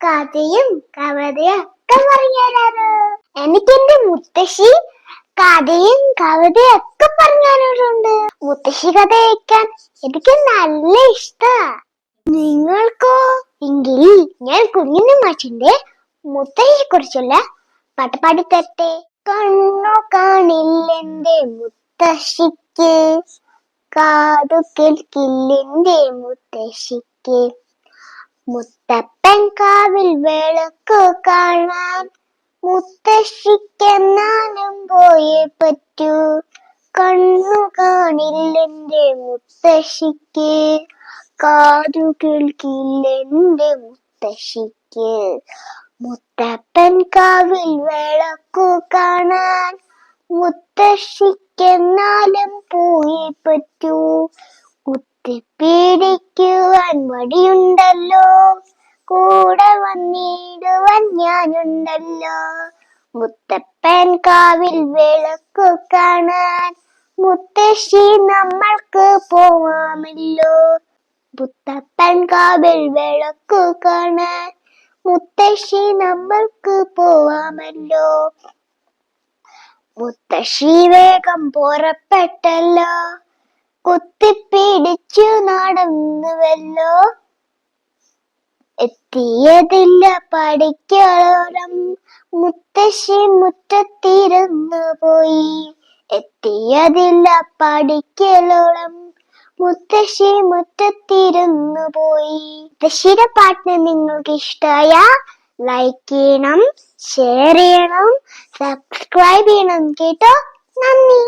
കഥയും കവിതയൊക്കെ പറഞ്ഞുതരാറ് എനിക്ക് എന്റെ മുത്തശ്ശി കഥയും കവിതയും ഒക്കെ പറഞ്ഞുതരാറുണ്ട് മുത്തശ്ശി കഥ കേൾക്കാൻ എനിക്ക് നല്ല ഇഷ്ടാ. നിങ്ങൾക്കോ? എങ്കിൽ ഞാൻ കുഞ്ഞിന് മാഷിന്റെ മുത്തശ്ശിയെ കുറിച്ചുള്ള പാട്ട് പാടിത്തരട്ടെ. കണ്ണു കാണില്ലെന്റെ മുത്തശ്ശിക്ക് കാതു കേൾക്കില്ലെന്റെ മുത്തശ്ശിക്ക്. മുത്തപ്പൻ കാവിൽ വിളക്ക് കാണാൻ മുത്തശ്ശിക്കെന്നാലും പോയേ പറ്റൂ. കണ്ണു കാണില്ലെന്റെ മുത്തശ്ശിക്ക്. കാതു കേൾക്കില്ലെന്റെ മുത്തശ്ശിക്ക്. മുത്തപ്പൻ കാവിൽ വിളക്കു കാണാൻ മുത്തശ്ശിക്കെന്നാലും പോയി പറ്റൂ. കുത്തിപ്പീടിക്കുവാൻ മടിയുണ്ടല്ലോ. ഞാനുണ്ടല്ലോ മുത്തപ്പൻ കാവിൽ വിളക്കു കാണാൻ മുത്തശ്ശി നമ്മൾക്ക് പോവാമല്ലോ. മുത്തപ്പൻ കാവിൽ വിളക്കു കാണാൻ മുത്തശ്ശി നമ്മൾക്ക് പോവാമല്ലോ. മുത്തശ്ശി വേഗം പുറപ്പെട്ടല്ലോ. കുത്തിപ്പിടിച്ചു നടന്നുവല്ലോ. എത്തിയതില്ല. പഠിക്കലോരം മുത്തശ്ശി മുറ്റത്തിരുന്നു പോയി. എത്തിയതില്ല. പഠിക്കലോളം മുത്തശ്ശി മുറ്റത്തിരുന്നു പോയി. മുത്തശ്ശിയുടെ പാട്ടിന് നിങ്ങൾക്ക് ഇഷ്ടമായ ലൈക്ക് ചെയ്യണം ഷെയർ ചെയ്യണം സബ്സ്ക്രൈബ് ചെയ്യണം കേട്ടോ. നന്ദി.